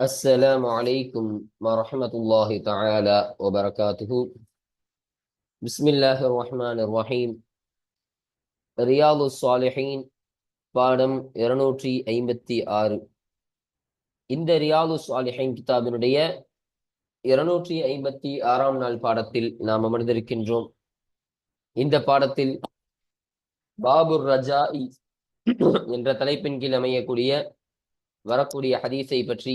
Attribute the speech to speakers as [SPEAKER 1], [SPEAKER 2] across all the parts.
[SPEAKER 1] السلام عليكم ورحمة الله تعالى وبركاته بسم الله الرحمن الرحيم ரியாது சாலிஹீன் பாடம் இருநூற்றி ஐம்பத்தி ஆறு இந்த ரியாது சாலிஹீன் கிதாபினுடைய இருநூற்றி ஐம்பத்தி ஆறாம் நாள் பாடத்தில் நாம் அமர்ந்திருக்கின்றோம் இந்த பாடத்தில் பாபுர் ரஜா என்ற தலைப்பின் கீழ் அமையக்கூடிய வரக்கூடிய ஹதீஸை பற்றி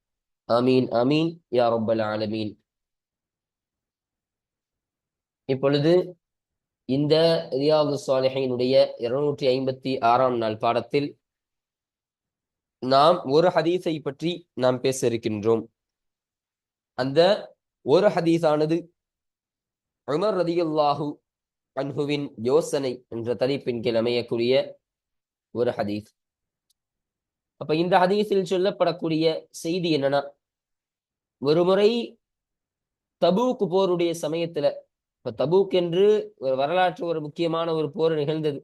[SPEAKER 1] அமீன் அமீன் யா ரப்பல் ஆலமீன். இப்பொழுது இந்த ரியாது சாலிஹினுடைய இருநூற்றி ஐம்பத்தி ஆறாம் நாள் பாடத்தில் நாம் ஒரு ஹதீஸை பற்றி நாம் பேச இருக்கின்றோம். அந்த ஒரு ஹதீஸானது உமர் ரதியுல்லாஹு அன்ஹுவின் யோசனை என்ற தலைப்பின் கீழ் அமையக்கூடிய ஒரு ஹதீஸ். அப்ப இந்த ஹதீஸில் சொல்லப்படக்கூடிய செய்தி என்னன்னா ஒரு முறை தபூக்கு போருடைய சமயத்துல இப்ப தபூக் என்று ஒரு வரலாற்று ஒரு முக்கியமான ஒரு போர் நிகழ்ந்தது.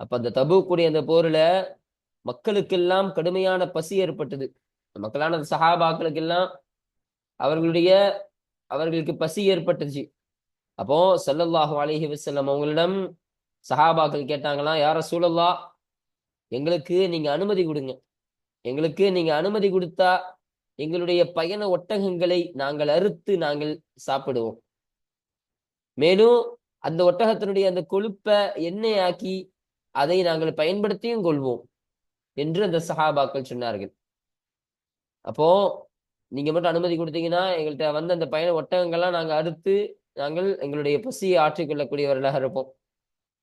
[SPEAKER 1] அப்ப அந்த தபூக்குடைய அந்த போர்ல மக்களுக்கெல்லாம் கடுமையான பசி ஏற்பட்டது. மக்களான அந்த சஹாபாக்களுக்கெல்லாம் அவர்களுடைய அவர்களுக்கு பசி ஏற்பட்டுச்சு. அப்போ சல்லல்லாஹு அலஹி வசல்லம் அவங்களிடம் சஹாபாக்கள் கேட்டாங்களாம் யார சூழல்லா எங்களுக்கு நீங்க அனுமதி கொடுங்க. எங்களுக்கு நீங்க அனுமதி கொடுத்தா எங்களுடைய பயண ஒட்டகங்களை நாங்கள் அறுத்து நாங்கள் சாப்பிடுவோம். மேலும் அந்த ஒட்டகத்தினுடைய அந்த கொழுப்பை எண்ணெய் ஆக்கி அதை நாங்கள் பயன்படுத்தியும் கொள்வோம் என்று அந்த சஹாபாக்கள் சொன்னார்கள். அப்போ நீங்க மட்டும் அனுமதி கொடுத்தீங்கன்னா எங்கள்கிட்ட வந்து அந்த பயண ஒட்டகங்கள்லாம் நாங்கள் அறுத்து நாங்கள் எங்களுடைய பசியை ஆற்றிக்கொள்ளக்கூடியவர்களாக இருப்போம்.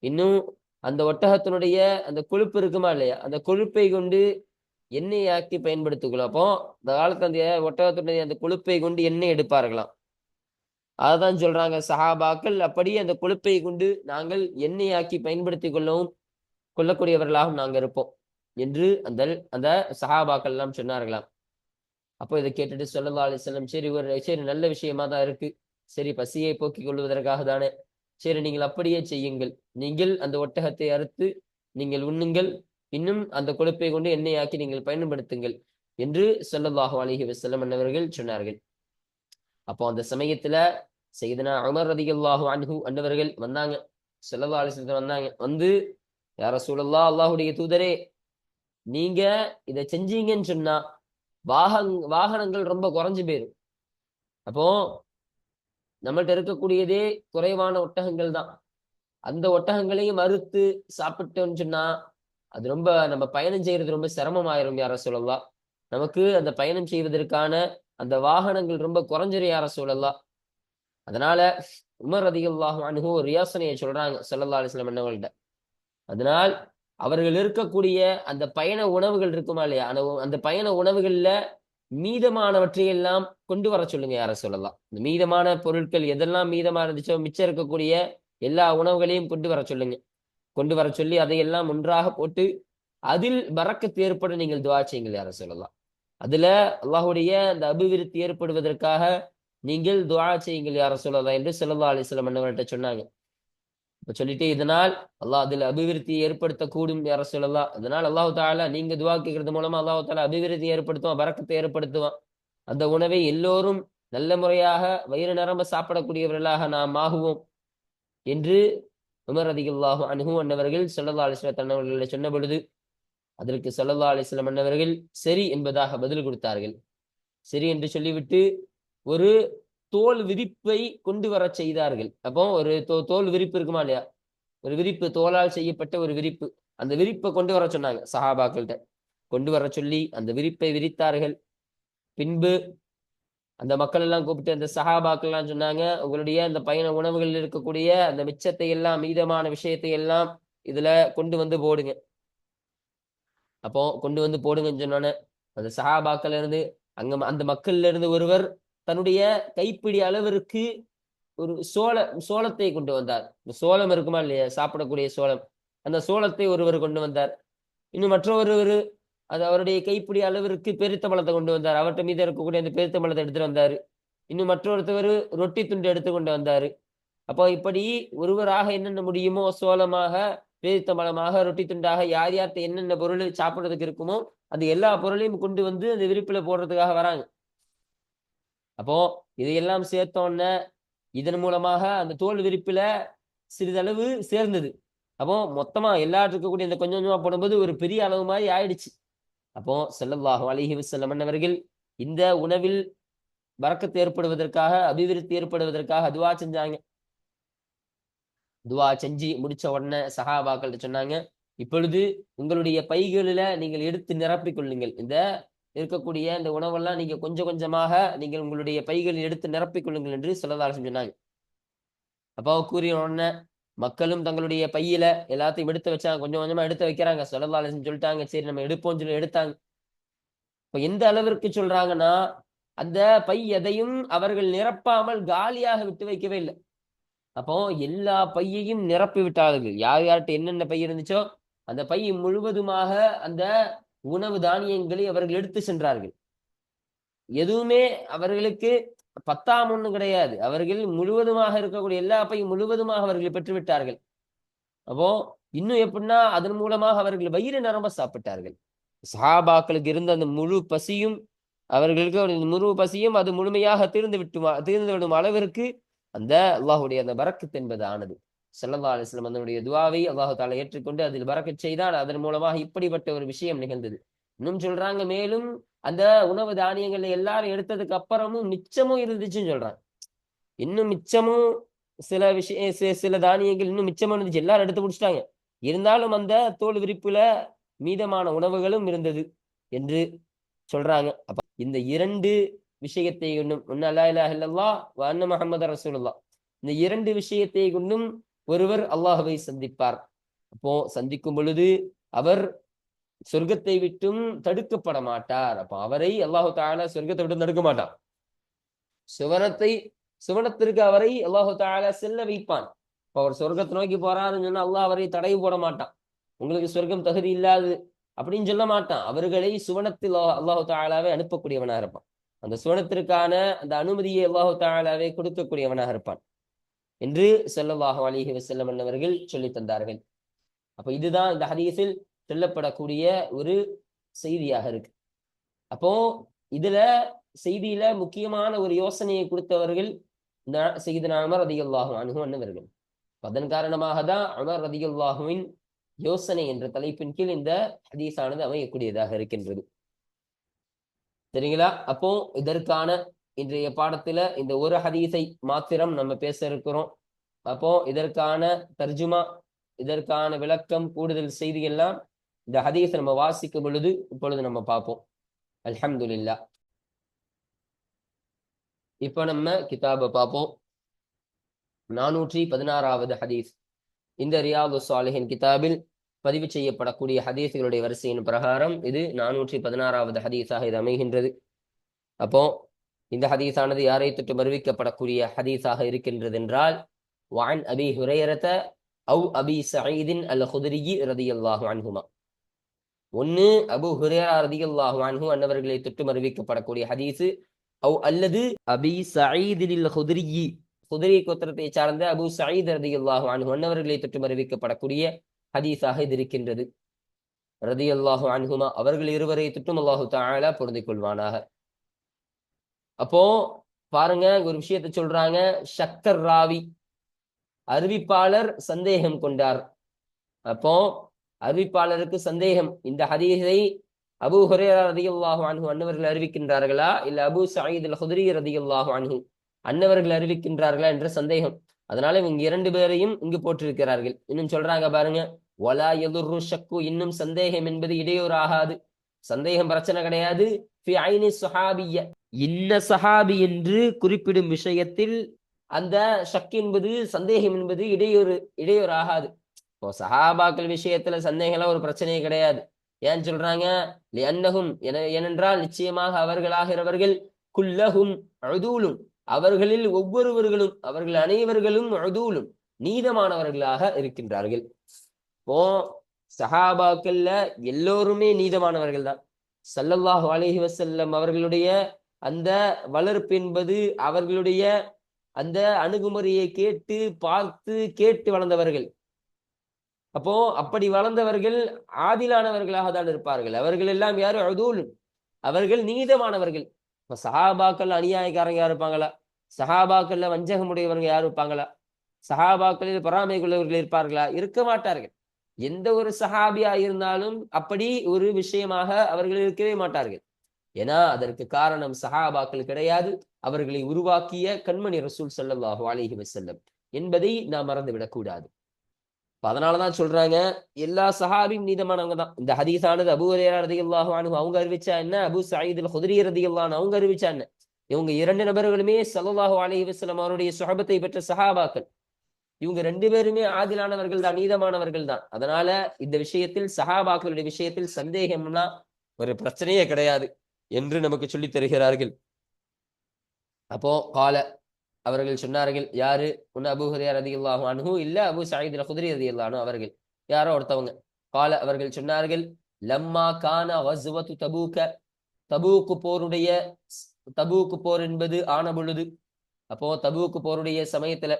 [SPEAKER 1] இன்னும் அந்த ஒட்டகத்தினுடைய அந்த கொழுப்பு இருக்குமா இல்லையா? அந்த கொழுப்பை கொண்டு எண்ணெய் ஆக்கி பயன்படுத்திக்கலாம் அப்போ இந்த காலத்துல அந்த ஒட்டகத்தினுடைய அந்த கொழுப்பை கொண்டு எண்ணெய் எடுப்பார்களாம். அதான் சொல்றாங்க சஹாபாக்கள். அப்படியே அந்த கொழுப்பை கொண்டு நாங்கள் எண்ணெய் ஆக்கி பயன்படுத்தி கொள்ளவும் கொள்ளக்கூடியவர்களாகவும் நாங்க இருப்போம் என்று அந்த அந்த சஹாபாக்கள் எல்லாம் சொன்னார்களாம். அப்போ இதை கேட்டுட்டு சொல்லல்லா செல்லம் சரி ஒரு சரி நல்ல விஷயமா தான் இருக்கு. சரி பசியை போக்கிக் கொள்வதற்காக தானே. சரி நீங்கள் அப்படியே செய்யுங்கள். நீங்கள் அந்த ஒட்டகத்தை அறுத்து நீங்கள் உண்ணுங்கள். இன்னும் அந்த கொழுப்பை கொண்டு எண்ணெய் ஆக்கி நீங்கள் பயன்படுத்துங்கள் என்று சொல்லல்லாஹு அலிஹி வசல்லம் அன்னவர்கள் சொன்னார்கள். அப்போ அந்த சமயத்துல செய்தனா அமர் ரதிகல்லாஹு அன்ஹு அன்னவர்கள் வந்தாங்க. சொல்லல்லா அலிஸ்லத்தில் வந்தாங்க. வந்து யார சூழல்லா அல்லாஹுடைய தூதரே நீங்க இதை செஞ்சீங்கன்னு சொன்னா வாகங் வாகனங்கள் ரொம்ப குறைஞ்சு போயிரும். அப்போ நம்மள்ட்ட இருக்கக்கூடியதே குறைவான ஒட்டகங்கள் தான். அந்த ஒட்டகங்களையும் மறுத்து சாப்பிட்டோம்னு சொன்னா அது ரொம்ப நம்ம பயணம் செய்யறது ரொம்ப சிரமமாயிரும் யார சொல்லலாம் நமக்கு அந்த பயணம் செய்வதற்கான அந்த வாகனங்கள் ரொம்ப குறைஞ்சிரும் யார சொல்லலாம் அதனால உமர் அதிகல்லாகும் அனுகு ஒரு யோசனையை சொல்றாங்க சொல்லல்லா அலிஸ்லாம் என்னவங்கள்ட்ட அதனால் அவர்கள் இருக்கக்கூடிய அந்த பயண உணவுகள் இருக்குமா இல்லையா? அந்த அந்த பயண உணவுகள்ல மீதமானவற்றை எல்லாம் கொண்டு வர சொல்லுங்க யார சொல்லலாம் இந்த மீதமான பொருட்கள் எதெல்லாம் மீதமா இருந்துச்சோ மிச்சம் இருக்கக்கூடிய எல்லா உணவுகளையும் கொண்டு வர சொல்லுங்க. கொண்டு வர சொல்லி அதையெல்லாம் ஒன்றாக போட்டு அதில் பறக்கத்து ஏற்பட நீங்கள் துவா செய்யுங்கள் யார சொல்லலாம் அதுல அல்லாஹுடைய அந்த அபிவிருத்தி ஏற்படுவதற்காக நீங்கள் துவா செய்யுங்கள் யார சொல்லலாம் என்று சொல்லல்லா அலிஸ்லாம் அண்ணவர்கிட்ட சொன்னாங்க. இப்ப சொல்லிட்டு இதனால் அல்லாஹ் அதுல அபிவிருத்தி ஏற்படுத்தக்கூடும் யார சொல்லலாம் அதனால் அல்லாஹு தாலா நீங்க துவா கேட்கறது மூலமா அல்லாஹு தாலா அபிவிருத்தி ஏற்படுத்துவான் பறக்கத்தை ஏற்படுத்துவான். அந்த உணவை எல்லோரும் நல்ல முறையாக வயிறு நிரம்ப சாப்பிடக்கூடியவர்களாக நாம் ஆகுவோம் என்று உமர் அதிகல்லாஹு அனுகு அன்னவர்கள் செல்லல்லா அலிஸ்லாம் தன்னவர்களை சொன்ன பொழுது அதற்கு செல்லல்லா அலிஸ்லாம் அன்னவர்கள் சரி என்பதாக பதில் கொடுத்தார்கள். சரி என்று சொல்லிவிட்டு ஒரு தோல் விரிப்பை கொண்டு வர செய்தார்கள். அப்போ ஒரு தோ தோல் விரிப்பு இருக்குமா இல்லையா? ஒரு விரிப்பு தோலால் செய்யப்பட்ட ஒரு விரிப்பு. அந்த விரிப்பை கொண்டு வர சொன்னாங்க சஹாபாக்கள்கிட்ட. கொண்டு வர சொல்லி அந்த விரிப்பை விரித்தார்கள். பின்பு அந்த மக்கள் எல்லாம் கூப்பிட்டு அந்த சஹாபாக்கள் எல்லாம் சொன்னாங்க உங்களுடைய அந்த பயண உணவுகளில் இருக்கக்கூடிய அந்த மிச்சத்தை எல்லாம் மீதமான விஷயத்தை எல்லாம் இதுல கொண்டு வந்து போடுங்க. அப்போ கொண்டு வந்து போடுங்கன்னு சொன்னோன்னே அந்த சஹாபாக்கள் இருந்து அங்க ம- அந்த மக்கள்ல இருந்து ஒருவர் தன்னுடைய கைப்பிடி அளவிற்கு ஒரு சோள சோளத்தை கொண்டு வந்தார். இந்த சோளம் இருக்குமா இல்லையா? சாப்பிடக்கூடிய சோளம். அந்த சோளத்தை ஒருவர் கொண்டு வந்தார். இன்னும் மற்றொரு அது அவருடைய கைப்பிடி அளவிற்கு பெருத்த பழத்தை கொண்டு வந்தார். அவர்கிட்ட மீது இருக்கக்கூடிய அந்த பெருத்த பழத்தை எடுத்துட்டு வந்தாரு. இன்னும் மற்றொருத்தவர் ரொட்டி துண்டு எடுத்து கொண்டு வந்தாரு. அப்போ இப்படி ஒருவராக என்னென்ன முடியுமோ சோளமாக பேரித்த பழமாக ரொட்டி துண்டாக யார் யார்கிட்ட என்னென்ன பொருள் சாப்பிட்றதுக்கு இருக்குமோ அது எல்லா பொருளையும் கொண்டு வந்து அந்த விரிப்பில் போடுறதுக்காக வராங்க. அப்போ இதையெல்லாம் சேர்த்தோன்ன இதன் மூலமாக அந்த தோல் விரிப்பில் சிறிதளவு சேர்ந்தது. அப்போ மொத்தமா எல்லாரும் இருக்கக்கூடிய இந்த கொஞ்சம் கொஞ்சமா போடும்போது ஒரு பெரிய அளவு மாதிரி ஆயிடுச்சு. அப்போ செல்லல்லாஹு அலிஹி வசல்லமன் அவர்கள் இந்த உணவில் வரக்கத்து ஏற்படுவதற்காக அபிவிருத்தி ஏற்படுவதற்காக துவா செஞ்சாங்க. துவா செஞ்சு முடிச்ச உடனே சஹாபாக்கள் சொன்னாங்க இப்பொழுது உங்களுடைய பைகளில நீங்கள் எடுத்து நிரப்பிக் கொள்ளுங்கள். இந்த இருக்கக்கூடிய இந்த உணவெல்லாம் நீங்க கொஞ்சம் கொஞ்சமாக நீங்கள் உங்களுடைய பைகளில் எடுத்து நிரப்பிக் கொள்ளுங்கள் என்று சொல்லதாரசம் சொன்னாங்க. அப்போ கூறிய உடனே மக்களும் தங்களுடைய பையில எல்லாத்தையும் எடுத்து வச்சாங்க. கொஞ்சம் கொஞ்சமா எடுத்து வைக்கிறாங்க. சொல்லதாரசம் சொல்லிட்டாங்க. சரி நம்ம எடுப்போம் சொல்லி எடுத்தாங்க. இப்போ எந்த அளவிற்கு சொல்றாங்கன்னா அந்த பை எதையும் அவர்கள் நிரப்பாமல் காலியாக விட்டு வைக்கவே இல்லை. அப்போ எல்லா பையையும் நிரப்பி விட்டார்கள். யார் யார்கிட்ட என்னென்ன பை இருந்துச்சோ அந்த பை முழுவதுமாக அந்த உணவு தானியங்களை அவர்கள் எடுத்து சென்றார்கள். எதுவுமே அவர்களுக்கு பத்தாம் ஒன்று கிடையாது. அவர்கள் முழுவதுமாக இருக்கக்கூடிய எல்லா பையும் முழுவதுமாக அவர்கள் பெற்று விட்டார்கள் அப்போ இன்னும் எப்படின்னா அதன் மூலமாக அவர்கள் வயிறு நரம்ப சாப்பிட்டார்கள். சஹாபாக்களுக்கு இருந்த அந்த முழு பசியும் அவர்களுக்கு முழு பசியும் அது முழுமையாக தீர்ந்து விட்டுமா தீர்ந்து விடும் அளவிற்கு அந்த அல்லாஹுடைய அந்த பரக்கத் என்பது ஆனது செல்லல்லா அலிஸ்லம் அதனுடைய துவாவை அல்லாஹு தாலா ஏற்றுக்கொண்டு அதில் பறக்கச் செய்தால் அதன் மூலமாக இப்படிப்பட்ட ஒரு விஷயம் நிகழ்ந்தது. இன்னும் சொல்றாங்க மேலும் அந்த உணவு தானியங்களை எல்லாரும் எடுத்ததுக்கு அப்புறமும் மிச்சமும் இருந்துச்சுன்னு சொல்றாங்க. இன்னும் மிச்சமும் சில விஷய சில தானியங்கள் இன்னும் மிச்சமும் இருந்துச்சு. எல்லாரும் எடுத்து முடிச்சிட்டாங்க. இருந்தாலும் அந்த தோல் விரிப்புல மீதமான உணவுகளும் இருந்தது என்று சொல்றாங்க. அப்ப இந்த இரண்டு விஷயத்தை கொண்டும் ஒன்னு அல்லா இலாஹ இல்லல்லாஹ் வ இந்த இரண்டு விஷயத்தை கொண்டும் ஒருவர் அல்லாஹுவை சந்திப்பார். அப்போ சந்திக்கும் பொழுது அவர் சொர்க்கத்தை விட்டும் தடுக்கப்பட மாட்டார் அப்ப அவரை அல்லாஹு தாலா சொர்க்கத்தை விட்டு தடுக்க மாட்டான் சுவனத்தை சுவனத்திற்கு அவரை அல்லாஹு தாலா செல்ல வைப்பான். இப்ப அவர் சொர்க்கத்தை நோக்கி போறாருன்னு சொன்னா அல்லாஹ் அவரை தடை போட மாட்டான். உங்களுக்கு சொர்க்கம் தகுதி இல்லாது அப்படின்னு சொல்ல மாட்டான். அவர்களை சுவனத்தில் அல்லாஹு தாலாவே அனுப்பக்கூடியவனா இருப்பான். அந்த சுவனத்திற்கான அந்த அனுமதியை அல்லாஹு தாலாவே கொடுக்கக்கூடியவனாக இருப்பான். என்று ஸல்லல்லாஹு அலிஹி வசல்லம் அவர்கள் சொல்லித் தந்தார்கள். அப்ப இதுதான் இந்த ஹதீஸில் சொல்லப்படக்கூடிய ஒரு செய்தியாக இருக்கு. அப்போ இதுல செய்தியில முக்கியமான ஒரு யோசனையை கொடுத்தவர்கள் இந்த செய்தின அமர் ரதியுல்லாஹு அணுகும் அண்ணவர்கள் அதன் காரணமாக தான் அமர் ரதியுல்லாஹுவின் யோசனை என்ற தலைப்பின் கீழ் இந்த ஹதீஸானது அமையக்கூடியதாக இருக்கின்றது. சரிங்களா அப்போ இதற்கான இன்றைய பாடத்துல இந்த ஒரு ஹதீஸை மாத்திரம் நம்ம பேச இருக்கிறோம். அப்போ இதற்கான தர்ஜுமா இதற்கான விளக்கம் கூடுதல் செய்தி எல்லாம் இந்த ஹதீஸை நம்ம வாசிக்கும் பொழுது இப்பொழுது நம்ம பார்ப்போம். அல்ஹம்துலில்லா. இப்போ நம்ம கிதாபை பார்ப்போம். நானூற்றி பதினாறாவது ஹதீஸ். இந்த ரியாது சாலிஹின் கிதாபில் பதிவு செய்யப்படக்கூடிய ஹதீஸுகளுடைய வரிசையின் பிரகாரம் இது நானூற்றி பதினாறாவது ஹதீஸாக இது அமைகின்றது. அப்போ இந்த ஹதீஸானது யாரை தொட்டு மறுவிக்கப்படக்கூடிய ஹதீஸாக இருக்கின்றது என்றால் வான் அபி ஹுரையரத அவு அபி சயீதின் அல் ரதி அல்வாகுமா அன்ஹுமா. ஒன்னு அபு ஹுரேரா ரதியல்லாஹு அன்னவர்களை தொட்டு அறிவிக்கப்படக்கூடிய ஹதீஸு. அவ் அல்லது அபி சயீதில் ஹுதிரி குதிரை கோத்திரத்தை சார்ந்த அபு சயீத் ரதியுல்லாஹு அன்ஹு அன்னவர்களை தொட்டு அறிவிக்கப்படக்கூடிய ஹதீஸாக இது இருக்கின்றது. ரதியல்லாஹு அன்ஹுமா அவர்கள் இருவரை தொட்டும் அல்லாஹு தஆலா பொருந்திக் கொள்வானாக. அப்போ பாருங்க ஒரு விஷயத்தை சொல்றாங்க. சக்கர் ராவி அறிவிப்பாளர் சந்தேகம் கொண்டார். அப்போ அறிவிப்பாளருக்கு சந்தேகம். இந்த ஹதீஸை அபு ஹுரேரா ரதியுல்லாஹு அன்ஹு அன்னவர்கள் அறிவிக்கின்றார்களா? இல்ல அபு சயீத் அல் ஹுதரி ரதியுல்லாஹு அன்ஹு அன்னவர்கள் அறிவிக்கின்றார்களா என்ற சந்தேகம். அதனால இவங்க இரண்டு பேரையும் இங்கு போட்டிருக்கிறார்கள் இன்னும் சொல்றாங்க பாருங்க ஒலா எதுர்ரு ஷக்கு இன்னும் சந்தேகம் என்பது இடையூறு ஆகாது சந்தேகம் பிரச்சனை கிடையாது. ஃபி ஐனி சுஹாபிய இன்ன சஹாபி என்று குறிப்பிடும் விஷயத்தில் அந்த ஷக் என்பது சந்தேகம் என்பது இடையூறு இடையூறு ஆகாது இப்போ சஹாபாக்கள் விஷயத்துல சந்தேகம்லாம் ஒரு பிரச்சனையே கிடையாது. ஏன் சொல்றாங்க? என ஏனென்றால் நிச்சயமாக அவர்களாகிறவர்கள் குல்லகும் அழுதூலும் அவர்களில் ஒவ்வொருவர்களும் அவர்கள் அனைவர்களும் அழுதூலும் நீதமானவர்களாக இருக்கின்றார்கள். இப்போ சஹாபாக்கள்ல எல்லோருமே நீதமானவர்கள் தான். சல்லல்லாஹு அலஹி வசல்லம் அவர்களுடைய அந்த வளர்ப்பு என்பது அவர்களுடைய அந்த அணுகுமுறையை கேட்டு பார்த்து கேட்டு வளர்ந்தவர்கள். அப்போ அப்படி வளர்ந்தவர்கள் ஆதிலானவர்களாக தான் இருப்பார்கள். அவர்கள் எல்லாம் யாரும் அதுல் அவர்கள் நீதமானவர்கள். இப்ப சஹாபாக்கள் அநியாயக்காரங்க யார் இருப்பாங்களா? சஹாபாக்கள்ல வஞ்சகமுடையவர்கள் யார் இருப்பாங்களா? சஹாபாக்களில் பொறாமைக்குள்ளவர்கள் இருப்பார்களா? இருக்க மாட்டார்கள். எந்த ஒரு சஹாபியா இருந்தாலும் அப்படி ஒரு விஷயமாக அவர்கள் இருக்கவே மாட்டார்கள். ஏன்னா அதற்கு காரணம் சஹாபாக்கள் கிடையாது. அவர்களை உருவாக்கிய கண்மணி ரசூல் ஸல்லல்லாஹு அலிஹி வசல்லம் என்பதை நாம் மறந்துவிடக் அதனால தான் அதனாலதான் சொல்றாங்க. எல்லா சஹாபியும் நீதமானவங்க தான். இந்த ஹதீஸானது அபு ஹரேரா ரதியல்லாஹு அன்ஹு அவங்க அறிவிச்சா என்ன? அபு சயீத் ஹுதிரி ஹுத்ரி அவங்க அறிவிச்சா என்ன? இவங்க இரண்டு நபர்களுமே சல்லாஹு அலைஹி வஸ்லம் அவருடைய சுகபத்தை பெற்ற சஹாபாக்கள். இவங்க ரெண்டு பேருமே ஆதிலானவர்கள் தான் நீதமானவர்கள் தான். அதனால இந்த விஷயத்தில் சஹாபாக்களுடைய விஷயத்தில் சந்தேகம்னா ஒரு பிரச்சனையே கிடையாது என்று நமக்கு சொல்லி தருகிறார்கள். அப்போ கால அவர்கள் சொன்னார்கள் யாரு? உன் அபு ஹுரையா ரதியுல்லாஹு அனுகு இல்ல அபு சாயித் அல் ரதி ரதியுல்லாஹு அவர்கள். யாரோ ஒருத்தவங்க? கால அவர்கள் சொன்னார்கள் லம்மா கான வசுவத்து தபூக்க. தபூக்கு போருடைய தபூக்கு போர் என்பது ஆன பொழுது. அப்போ தபூக்கு போருடைய சமயத்துல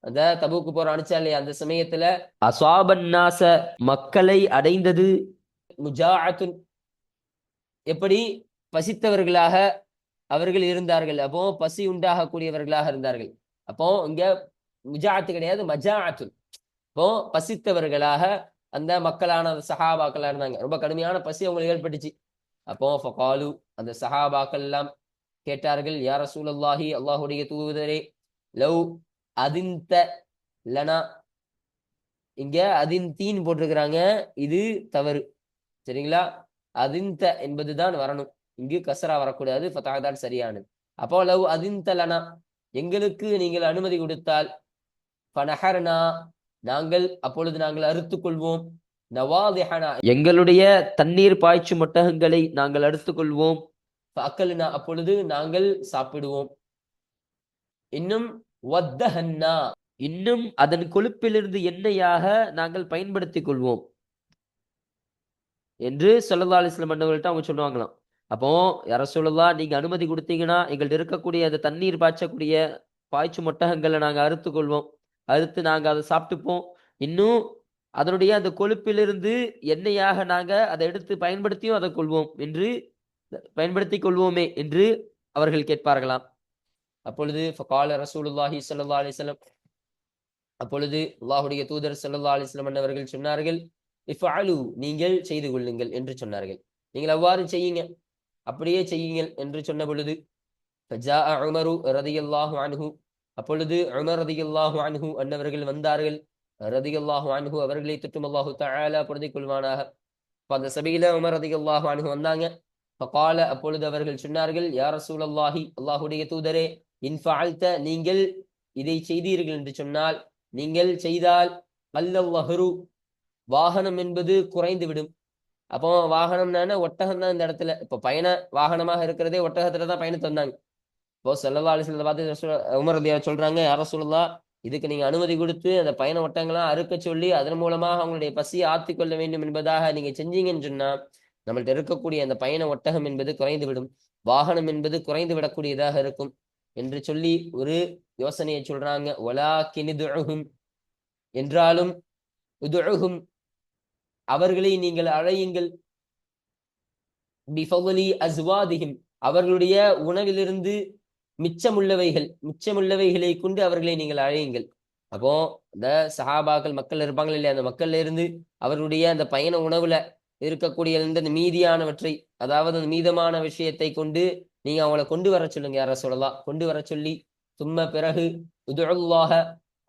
[SPEAKER 1] அந்த தபூக்கு போர் அனுச்சா இல்லையா? அந்த சமயத்துல அசாபன்னாச மக்களை அடைந்தது முஜாஅத்துன். எப்படி? பசித்தவர்களாக அவர்கள் இருந்தார்கள். அப்போ பசி உண்டாகக்கூடியவர்களாக இருந்தார்கள். அப்போ இங்க முஜாத்து கிடையாது மஜாத்து இப்போ பசித்தவர்களாக அந்த மக்களான சஹாபாக்களா இருந்தாங்க. ரொம்ப கடுமையான பசி அவங்களுக்கு ஏற்பட்டுச்சு. அப்போ ஃபகாலு அந்த சஹாபாக்கள் எல்லாம் கேட்டார்கள் யார சூழல்லாஹி அல்லாஹுடைய தூதரே லவ் அதிந்த லனா. இங்க அதின் தீன் போட்டிருக்கிறாங்க. இது தவறு. சரிங்களா? அதிந்த என்பதுதான் வரணும். இங்கு கசரா வரக்கூடாது ஃபதாக தான் சரியானது. அப்போ லவ் அதிந்தலனா எங்களுக்கு நீங்கள் அனுமதி கொடுத்தால் பனஹர்னா நாங்கள் அப்பொழுது நாங்கள் அறுத்து கொள்வோம். நவாதிஹனா எங்களுடைய தண்ணீர் பாய்ச்சு மொட்டகங்களை நாங்கள் அறுத்து கொள்வோம். அக்கல்னா அப்பொழுது நாங்கள் சாப்பிடுவோம். இன்னும் வத்தஹன்னா இன்னும் அதன் கொழுப்பிலிருந்து எண்ணெயாக நாங்கள் பயன்படுத்திக் கொள்வோம். என்று சொல்லல்லா அலிஸ்லாம் மன்னவர்கள்ட்ட அவங்க சொல்லுவாங்களாம். அப்போ யார சொல்லலாம் நீங்க அனுமதி கொடுத்தீங்கன்னா எங்கள்ட்ட இருக்கக்கூடிய அந்த தண்ணீர் பாய்ச்சக்கூடிய பாய்ச்சு மொட்டகங்களை நாங்க அறுத்து கொள்வோம் அறுத்து நாங்க அதை சாப்பிட்டுப்போம். இன்னும் அதனுடைய அந்த கொழுப்பிலிருந்து எண்ணெயாக நாங்க அதை எடுத்து பயன்படுத்தியும் அதை கொள்வோம் என்று பயன்படுத்தி கொள்வோமே என்று அவர்கள் கேட்பார்களாம். அப்பொழுது ஃபகால ரசூலுல்லாஹி சல்லா அலிஸ்லம் அப்பொழுது அல்லாஹுடைய தூதர் சல்லா அலிஸ்லம் வஸல்லம் அவர்கள் சொன்னார்கள் இஃபஅலு நீங்கள் செய்து கொள்ளுங்கள் என்று சொன்னார்கள். நீங்கள் அவ்வாறு செய்யுங்க. அப்படியே செய்யுங்கள் என்று சொன்ன பொழுது உமரு ரதியல்லாஹு அனுகு அப்பொழுது உமர் ரதியல்லாஹு அனுகு அன்னவர்கள் வந்தார்கள். ரதியல்லாஹு அனுகு அவர்களை தொட்டும் அல்லாஹு தஆலா பொருந்திக் கொள்வானாக. அப்ப அந்த சபையில உமர் ரதியல்லாஹு அனுகு வந்தாங்க. கால அப்பொழுது அவர்கள் சொன்னார்கள் யார் ரசூல் அல்லாஹி அல்லாஹுடைய தூதரே இன்ஃபால்த்த நீங்கள் இதை செய்தீர்கள் என்று சொன்னால் நீங்கள் செய்தால் அல்லஹரு வாகனம் என்பது குறைந்து விடும் அப்போ வாகனம்னான ஒட்டகம் தான் இந்த இடத்துல. இப்போ பயண வாகனமாக இருக்கிறதே ஒட்டகத்துல தான் பயணத்து வந்தாங்க. இப்போ செல்லல்லா அலிஸ்ல பார்த்து உமரதியா சொல்றாங்க யார சொல்லலாம் இதுக்கு நீங்க அனுமதி கொடுத்து அந்த பயண ஒட்டங்கள்லாம் அறுக்க சொல்லி அதன் மூலமாக அவங்களுடைய பசியை ஆத்தி கொள்ள வேண்டும் என்பதாக நீங்க செஞ்சீங்கன்னு சொன்னா நம்மள்ட்ட இருக்கக்கூடிய அந்த பயண ஒட்டகம் என்பது குறைந்து விடும் வாகனம் என்பது குறைந்து விடக்கூடியதாக இருக்கும். என்று சொல்லி ஒரு யோசனையை சொல்றாங்க ஒலா கினிதுகும் என்றாலும் உதுகும் அவர்களை நீங்கள் அழையுங்கள். அவர்களுடைய உணவிலிருந்து மிச்சமுள்ளவைகள் மிச்சமுள்ளவைகளை கொண்டு அவர்களை நீங்கள் அழையுங்கள். அப்போ இந்த சஹாபாக்கள் மக்கள் இருப்பாங்க இல்லையா? அந்த மக்கள்ல இருந்து அவர்களுடைய அந்த பயண உணவுல இருக்கக்கூடிய இந்த மீதியானவற்றை அதாவது அந்த மீதமான விஷயத்தை கொண்டு நீங்க அவங்கள கொண்டு வர சொல்லுங்க யார சொல்லலாம் கொண்டு வர சொல்லி சும்ம பிறகு உதுல்லாஹ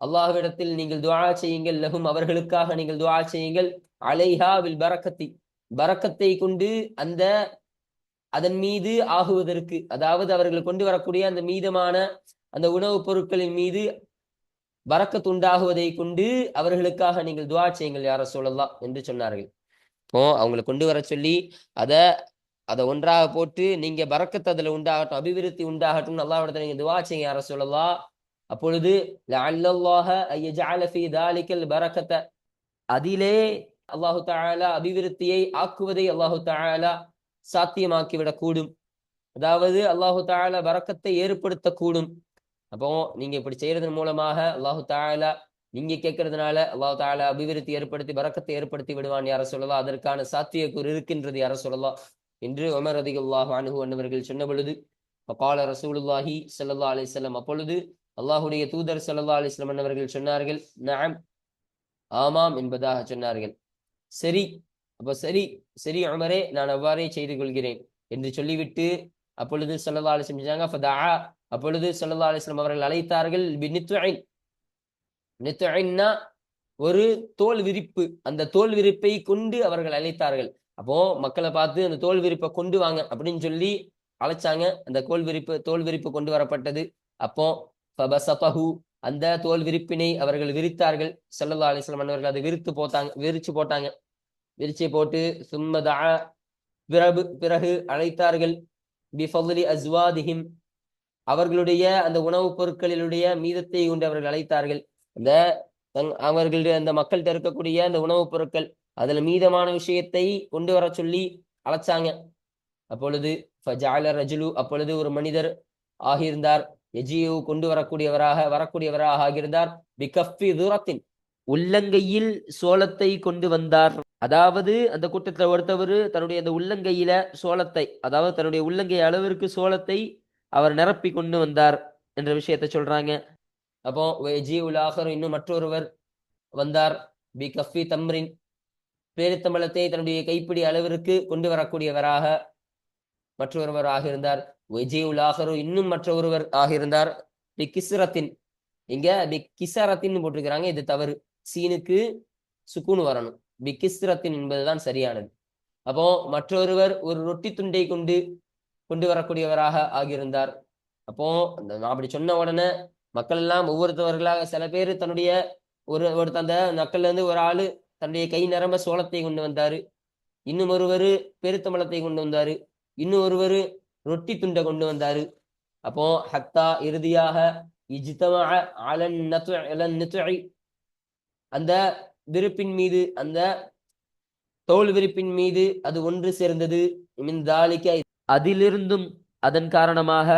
[SPEAKER 1] அல்லாஹ்விடத்தில் நீங்கள் துவா செய்யுங்கள் லகும் அவர்களுக்காக நீங்கள் துவா செய்யுங்கள். அலைஹா வில் பரக்கத்தி. பரக்கத்தை கொண்டு அந்த அதன் மீது ஆகுவதற்கு அதாவது அவர்கள் கொண்டு வரக்கூடிய அந்த மீதமான அந்த உணவுப் பொருட்களின் மீது பரக்கத் உண்டாகுவதை கொண்டு அவர்களுக்காக நீங்கள் துவா செய்யுங்கள் யார சொல்லலாம் என்று சொன்னார்கள். இப்போ அவங்களை கொண்டு வர சொல்லி அதை அதை ஒன்றாக போட்டு நீங்க பரக்கத் அதுல உண்டாகட்டும் அபிவிருத்தி உண்டாகட்டும் அல்லாஹ்விடத்துல நீங்க துவா செய்யுங்க யார சொல்லலாம் அப்பொழுது லஅல்லல்லாஹ அதிலே அல்லாஹு தாலா அபிவிருத்தியை ஆக்குவதை அல்லாஹு தாலா சாத்தியமாக்கிவிடக் கூடும் அதாவது அல்லாஹு தாலா வரக்கத்தை ஏற்படுத்தக்கூடும் அப்போ நீங்க இப்படி செய்யறதன் மூலமாக அல்லாஹு தாலா நீங்க கேட்கறதுனால அல்லாஹு தாலா அபிவிருத்தி ஏற்படுத்தி வரக்கத்தை ஏற்படுத்தி விடுவான் யார சொல்லலாம் அதற்கான சாத்தியக்கூறு இருக்கின்றது யார சொல்லலாம் என்று உமர் ரதியுல்லாஹு அனுகு அன்னவர்கள் சொன்ன பொழுது ஃபகால ரசூலுல்லாஹி சல்லா அலிசல்லம் அப்பொழுது அல்லாஹுடைய தூதர் சல்லா அலிஸ்லமன் அவர்கள் சொன்னார்கள் நாம் ஆமாம் என்பதாக சொன்னார்கள். சரி அப்ப சரி சரி அமரே நான் அவ்வாறே செய்து கொள்கிறேன் என்று சொல்லிவிட்டு அப்பொழுது சல்லா அலிஸ்லம் செஞ்சாங்க அப்பொழுது சல்லா அலிஸ்லம் அவர்கள் அழைத்தார்கள் பினித்உன் ஒரு தோல் விரிப்பு அந்த தோல் விரிப்பை கொண்டு அவர்கள் அழைத்தார்கள். அப்போ மக்களை பார்த்து அந்த தோல் விரிப்பை கொண்டு வாங்க அப்படின்னு சொல்லி அழைச்சாங்க. அந்த கோல் விரிப்பு தோல் விரிப்பு கொண்டு வரப்பட்டது. அப்போ ஃபபசதஹு அந்த தோல் விரிப்பினை அவர்கள் விரித்தார்கள். செல்லல்லா அலிஸ்லாம் அவர்கள் அதை விரித்து போட்டாங்க விரிச்சு போட்டாங்க. விரிச்சு போட்டு சும்மதா பிறகு பிறகு அழைத்தார்கள். பிஃபலி அஸ்வாதிஹிம் அவர்களுடைய அந்த உணவுப் பொருட்களினுடைய மீதத்தை கொண்டு அவர்கள் அழைத்தார்கள். அந்த அவர்களுடைய அந்த மக்கள்கிட்ட இருக்கக்கூடிய அந்த உணவுப் பொருட்கள் அதுல மீதமான விஷயத்தை கொண்டு வர சொல்லி அழைச்சாங்க. அப்பொழுது ஃபஜஅல ரஜுலு அப்பொழுது ஒரு மனிதர் ஆகியிருந்தார். எஜியு கொண்டு வரக்கூடியவராக வரக்கூடியவராக ஆகியிருந்தார். பிகஃபி தூரத்தின் உள்ளங்கையில் சோளத்தை கொண்டு வந்தார். அதாவது அந்த கூட்டத்தில் ஒருத்தவர் தன்னுடைய அந்த உள்ளங்கையில சோளத்தை அதாவது தன்னுடைய உள்ளங்கை அளவிற்கு சோளத்தை அவர் நிரப்பி கொண்டு வந்தார் என்ற விஷயத்தை சொல்றாங்க. அப்போ ஜி உலாகர் இன்னும் மற்றொருவர் வந்தார். பி கஃபி தம்ரின் பேரித்தம்பளத்தை தன்னுடைய கைப்பிடி அளவிற்கு கொண்டு வரக்கூடியவராக மற்றொருவர் ஆகியிருந்தார். விஜய் உலாகரு இன்னும் மற்ற ஒருவர் ஆகியிருந்தார். பி கிசரத்தின் இங்க பி கிசரத்தின் போட்டிருக்கிறாங்க. இது தவறு. சீனுக்கு சுக்குனு வரணும். பி கிஸ்ரத்தின் என்பதுதான் சரியானது. அப்போ மற்றொருவர் ஒரு ரொட்டி துண்டை கொண்டு கொண்டு வரக்கூடியவராக ஆகியிருந்தார். அப்போ நான் அப்படி சொன்ன உடனே மக்கள் எல்லாம் ஒவ்வொருத்தவர்களாக சில பேர் தன்னுடைய ஒரு ஒரு தந்த மக்கள்ல இருந்து ஒரு ஆளு தன்னுடைய கை நிரம்ப சோளத்தை கொண்டு வந்தாரு. இன்னும் ஒருவர் பெருத்தம்பளத்தை கொண்டு வந்தாரு. இன்னும் ஒருவர் ரொட்டி துண்டை கொண்டு வந்தாரு. அப்போ ஹத்தா இறுதியாக அந்த விருப்பின் மீது அந்த தோல் விரிப்பின் மீது அது ஒன்று சேர்ந்தது. மின் அதிலிருந்தும் அதன் காரணமாக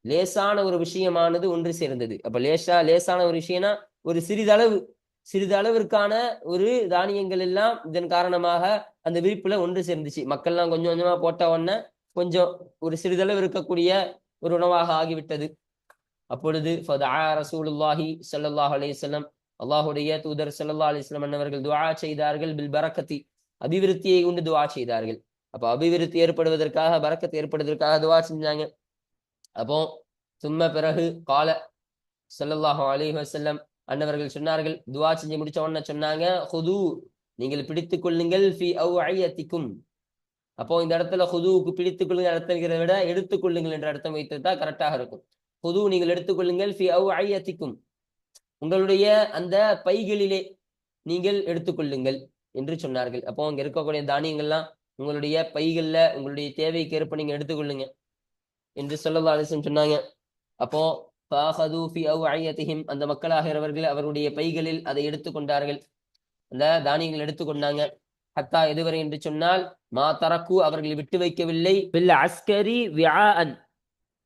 [SPEAKER 1] லேசான ஒரு விஷயமானது ஒன்று சேர்ந்தது. அப்ப லேசா லேசான ஒரு விஷயம்னா ஒரு சிறிதளவு சிறிதளவிற்கான ஒரு தானியங்கள் எல்லாம் இதன் காரணமாக அந்த விரிப்புல ஒன்று சேர்ந்துச்சு. மக்கள்லாம் கொஞ்சம் கொஞ்சமா போட்ட உடனே கொஞ்சம் ஒரு சிறிதளவு இருக்கக்கூடிய ஒரு உணவாக ஆகிவிட்டது. அப்பொழுது ரசூலுல்லாஹி சல்லாஹ் அலைஹி அல்லாஹுடைய தூதர் சல்லா அலிஸ்லம் அன்னவர்கள் துவா செய்தார்கள் பில் பரக்கத்தி. அபிவிருத்தியை கொண்டு துவா செய்தார்கள். அப்போ அபிவிருத்தி ஏற்படுவதற்காக பரக்கத் ஏற்படுவதற்காக துவா செஞ்சாங்க. அப்போ சும்ம பிறகு கால ஸல்லல்லாஹு அலி வசல்லம் அன்னவர்கள் சொன்னார்கள் துவா செஞ்சு முடிச்ச உடனே சொன்னாங்க ஹுது நீங்கள் பிடித்து கொள்ளுங்கள் ஃபி அவ்ஐயத்திக்கும் அப்போ இந்த இடத்துல ஹுதுவுக்கு பிடித்துக் கொள்ளுங்கள் அர்த்தங்கிறத விட எடுத்துக் கொள்ளுங்கள் என்ற அர்த்தம் வைத்ததா கரெக்டாக இருக்கும். ஹுது நீங்கள் எடுத்துக்கொள்ளுங்கள் ஃபி அவ்ஐயத்திக்கும் உங்களுடைய அந்த பைகளிலே நீங்கள் எடுத்துக்கொள்ளுங்கள் என்று சொன்னார்கள். அப்போ அங்க இருக்கக்கூடிய தானியங்கள்லாம் உங்களுடைய பைகள்ல உங்களுடைய தேவைக்கு ஏற்ப நீங்க எடுத்துக்கொள்ளுங்க என்று சொல்லல்லா அலிசம் சொன்னாங்க. அப்போ ஃபாஹது அந்த மக்களாகிறவர்கள் அவருடைய பைகளில் அதை எடுத்துக்கொண்டார்கள் அந்த தானியங்கள் எடுத்துக்கொண்டாங்க ஹத்தா எதுவரை என்று சொன்னால் மா தரக்கு அவர்கள் விட்டு வைக்கவில்லை. அஸ்கரி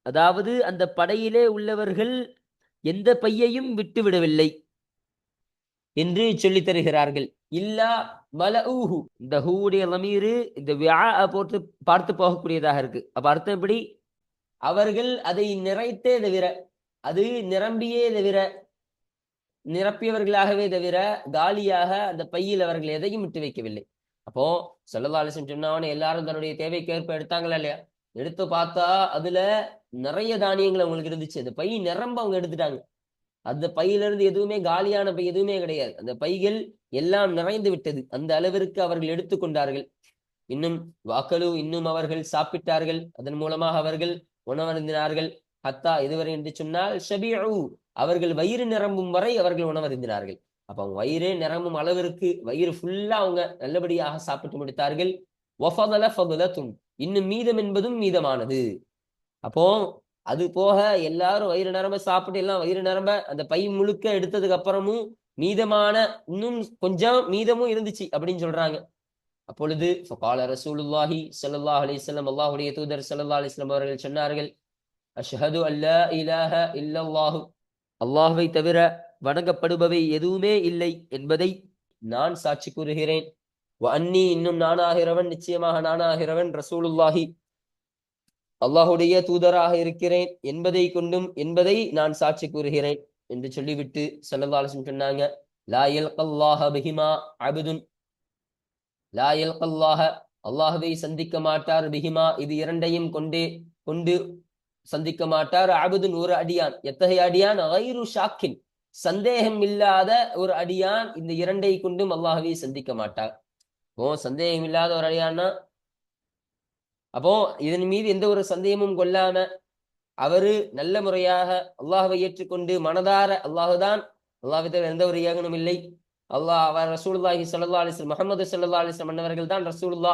[SPEAKER 1] அதாவது அந்த படையிலே உள்ளவர்கள் எந்த பையையும் விட்டு விடவில்லை என்று சொல்லித் தருகிறார்கள். இல்லா மலஊஹு. இந்த ஹூடைய லமீரு இந்த வியா போட்டு பார்த்து போகக்கூடியதாக இருக்கு. அப்ப அர்த்தம் எப்படி? அவர்கள் அதை நிறைத்தே தவிர அது நிரம்பியே தவிர நிரப்பியவர்களாகவே தவிர காலியாக அந்த பையில் அவர்கள் எதையும் விட்டு வைக்கவில்லை. அப்போ செல்லல்லா அலிசன் சொன்னவன எல்லாரும் தன்னுடைய தேவைக்கேற்ப எடுத்தாங்களா இல்லையா? எடுத்து பார்த்தா அதுல நிறைய தானியங்கள் அவங்களுக்கு இருந்துச்சு. அந்த பை நிரம்ப அவங்க எடுத்துட்டாங்க. அந்த பையில இருந்து எதுவுமே காலியான பை எதுவுமே கிடையாது. அந்த பைகள் எல்லாம் நிறைந்து விட்டது. அந்த அளவிற்கு அவர்கள் எடுத்துக்கொண்டார்கள் இன்னும் வாக்களு இன்னும் அவர்கள் சாப்பிட்டார்கள். அதன் மூலமாக அவர்கள் உணவருந்தினார்கள். ஹத்தா இதுவரை என்று சொன்னால் ஷபிஉ அவர்கள் வயிறு நிரம்பும் வரை அவர்கள் உணவருந்தினார்கள். அப்ப அவங்க வயிறு நிரம்பும் அளவிற்கு வயிறு ஃபுல்லா அவங்க நல்லபடியாக சாப்பிட்டு முடித்தார்கள். ஒஃபதல ஃபதுலத்தும் இன்னும் மீதம் என்பதும் மீதமானது. அப்போ அது போக எல்லாரும் வயிறு நிரம்ப சாப்பிட்டு எல்லாம் வயிறு நிரம்ப அந்த பை முழுக்க எடுத்ததுக்கு அப்புறமும் மீதமான இன்னும் கொஞ்சம் மீதமும் இருந்துச்சு அப்படின்னு சொல்றாங்க. அப்பொழுது ரசூலுல்லாஹி சல்லாஹ் அலைஹி அல்லாஹுடைய தூதர் சல்லா அலைஹி அவர்கள் சொன்னார்கள் அஷ்ஹது அல்லா இலாஹ இல்லல்லாஹு. அல்லாஹுவை தவிர வணங்கப்படுபவை எதுவுமே இல்லை என்பதை நான் சாட்சி கூறுகிறேன். அன்னி இன்னும் நானாகிறவன் நிச்சயமாக நானாகிறவன் ரசூலுல்லாஹி. அல்லாஹுடைய தூதராக இருக்கிறேன் என்பதை கொண்டும் என்பதை நான் சாட்சி கூறுகிறேன் என்று சொல்லிவிட்டு ஸல்லல்லாஹு சொன்னாங்க. லா யல்கல்லாஹ பிஹிமா அபுதுன். லா யல்கல்லாஹ அல்லாஹுவை சந்திக்க மாட்டார் பிஹிமா. இது இரண்டையும் கொண்டே கொண்டு சந்திக்க மாட்டார். அபுதுன் ஒரு அடியான். எத்தகைய அடியான்? ஐரு ஷாக்கின். சந்தேகம் இல்லாத ஒரு அடியான் இந்த இரண்டை கொண்டும் அல்லாஹவே சந்திக்க மாட்டார். ஓ சந்தேகம் இல்லாத ஒரு அடியான்னா அப்போ இதன் மீது எந்த ஒரு சந்தேகமும் கொள்ளாம அவரு நல்ல முறையாக அல்லாஹ்வை ஏற்றுக்கொண்டு மனதார அல்லாஹுதான். அல்லாஹ்விட எந்த ஒரு ஏகனும் இல்லை. அல்லாஹ் அவர் ரசூல்லாஹி சல்லா அலிஸ்லம் முகமது சல்லா அலிஸ்லம் அலைஹி அன்னவர்கள் தான் ரசூல்லா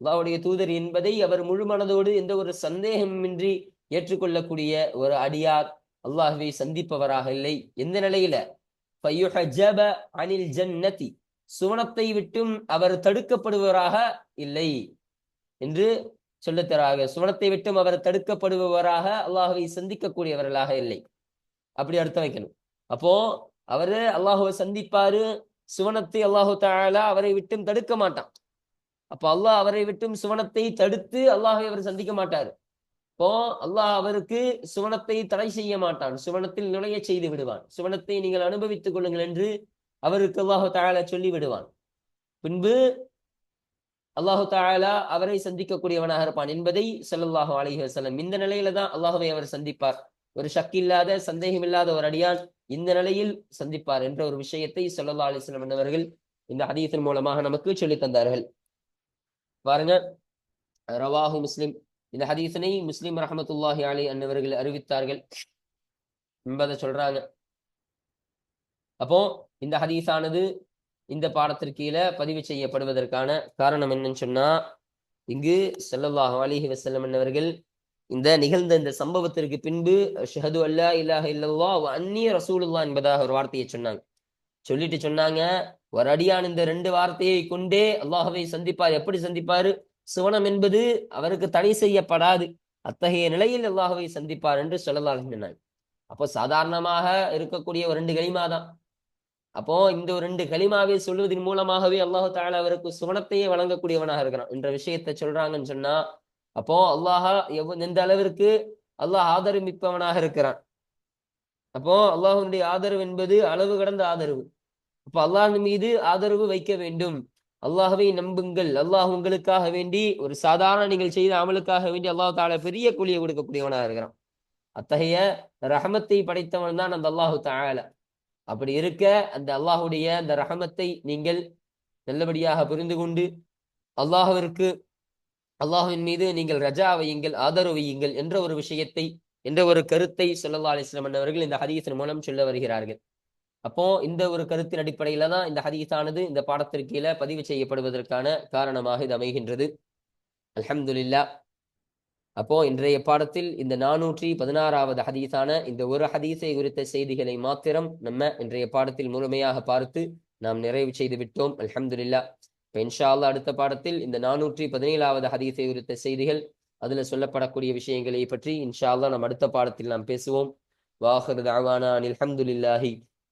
[SPEAKER 1] அல்லாஹுடைய தூதர் என்பதை அவர் முழு மனதோடு எந்த ஒரு சந்தேகமின்றி ஏற்றுக்கொள்ளக்கூடிய ஒரு அடியார் அல்லாஹுவை சந்திப்பவராக இல்லை. எந்த நிலையில? அனில் ஜன்னதி. சுவனத்தை விட்டும் அவர் தடுக்கப்படுபவராக இல்லை என்று சொல்லுத்தராக. சுவனத்தை விட்டும் அவர் தடுக்கப்படுபவராக அல்லாஹுவை சந்திக்கக்கூடியவர்களாக இல்லை. அப்படி அர்த்தம் வைக்கணும். அப்போ அவரு அல்லாஹுவை சந்திப்பாரு சுவனத்தை அல்லாஹு தாலா அவரை விட்டும் தடுக்க மாட்டான். அப்ப அல்லாஹ் அவரை விட்டும் சுவனத்தை தடுத்து அல்லாஹை அவர் சந்திக்க மாட்டாரு. இப்போ அல்லாஹ் அவருக்கு சுவனத்தை தடை செய்ய மாட்டான். சுவனத்தில் நுழைய செய்து விடுவான். சுவனத்தை நீங்கள் அனுபவித்துக் கொள்ளுங்கள் என்று அவருக்கு அல்லாஹு தாயால சொல்லி விடுவான். பின்பு அல்லாஹு தாயாலா அவரை சந்திக்கக்கூடியவனாக இருப்பான் என்பதை சொல்லல்லாஹு அலைஹி வஸல்லம் இந்த நிலையில தான் அல்லாஹுவை அவர் சந்திப்பார். ஒரு ஷக் இல்லாத சந்தேகம் இல்லாத ஒரு அடியான் இந்த நிலையில் சந்திப்பார் என்ற ஒரு விஷயத்தை சொல்லல்லா அலிஸ்லம் என்பவர்கள் இந்த ஹதீஸின் மூலமாக நமக்கு சொல்லித் தந்தார்கள். பாருங்க. ரவாஹு முஸ்லிம் இந்த ஹதீஸனை முஸ்லிம் ரஹமத்துல்லாஹி அலி அன்னவர்கள் அறிவித்தார்கள் என்பதை சொல்றாங்க. அப்போ இந்த ஹதீஸானது இந்த பாடத்திற்கு கீழே பதிவு செய்யப்படுவதற்கான காரணம் என்னன்னு சொன்னா இங்கு செல்லல்லாஹ் அலிஹி வசல்லம் என்னவர்கள் இந்த நிகழ்ந்த இந்த சம்பவத்திற்கு பின்பு ஷஹது அல்லா இல்லாஹ இல்லல்லா அந்நிய ரசூலுல்லா என்பதாக ஒரு வார்த்தையை சொன்னாங்க. சொல்லிட்டு சொன்னாங்க ஒரு அடியான் இந்த ரெண்டு வார்த்தையை கொண்டே அல்லாஹவை சந்திப்பார். எப்படி சந்திப்பாரு? சுவனம் என்பது அவருக்கு தடை செய்யப்படாது. அத்தகைய நிலையில் அல்லாஹுவை சந்திப்பார் என்று சொல்லலாம் சொன்னாங்க அப்போ சாதாரணமாக இருக்கக்கூடிய ஒரு ரெண்டு களிமா தான். அப்போ இந்த ஒரு ரெண்டு களிமாவை சொல்வதன் மூலமாகவே அல்லாஹு தாலா அவருக்கு சுவனத்தையே வழங்கக்கூடியவனாக இருக்கிறான் என்ற விஷயத்தை சொல்றாங்கன்னு சொன்னா அப்போ அல்லாஹா எவ் எந்த அளவிற்கு அல்லாஹ் ஆதரமிப்பவனாக இருக்கிறான்? அப்போ அல்லாஹனுடைய ஆதரவு என்பது அளவு கடந்த ஆதரவு. அப்போ அல்லாஹின் மீது ஆதரவு வைக்க வேண்டும். அல்லாஹவை நம்புங்கள். அல்லாஹ் உங்களுக்காக வேண்டி ஒரு சாதாரண நீங்கள் செய்த அமலுக்காக வேண்டி அல்லாஹ் தாலா பெரிய கூலியை கொடுக்கக்கூடியவனாக இருக்கிறான். அத்தகைய ரஹமத்தை படைத்தவன் தான் அந்த அல்லாஹு தாலா அப்படி இருக்க அந்த அல்லாஹுடைய அந்த ரஹமத்தை நீங்கள் நல்லபடியாக புரிந்து கொண்டு அல்லாஹுவிற்கு அல்லாஹுவின் மீது நீங்கள் ரஜா வையுங்கள் ஆதரவு வையுங்கள் என்ற ஒரு விஷயத்தை என்ற ஒரு கருத்தை சொல்லல்லா அலிஸ்லாம் அவர்கள் இந்த ஹதீஸின் மூலம் சொல்ல வருகிறார்கள். அப்போ இந்த ஒரு கருத்தின் அடிப்படையில தான் இந்த ஹதீஸானது இந்த பாடத்திற்கு கீழே பதிவு செய்யப்படுவதற்கான காரணமாக இது அமைகின்றது. அலமதுல்லா அப்போ இன்றைய பாடத்தில் இந்த நானூற்றி பதினாறாவது ஹதீஸான இந்த ஒரு ஹதீஸை குறித்த செய்திகளை மாத்திரம் நம்ம இன்றைய பாடத்தில் முழுமையாக பார்த்து நாம் நிறைவு செய்து விட்டோம். அலமதுல்லா இப்போ இன்ஷா அல்லாஹ் அடுத்த பாடத்தில் இந்த நானூற்றி பதினேழாவது ஹதீஸை குறித்த செய்திகள் அதுல சொல்லப்படக்கூடிய விஷயங்களை பற்றி இன்ஷா அல்லா நம் அடுத்த பாடத்தில் நாம் பேசுவோம். வாஹர் தாவானா அல்ஹம்துலில்லாஹி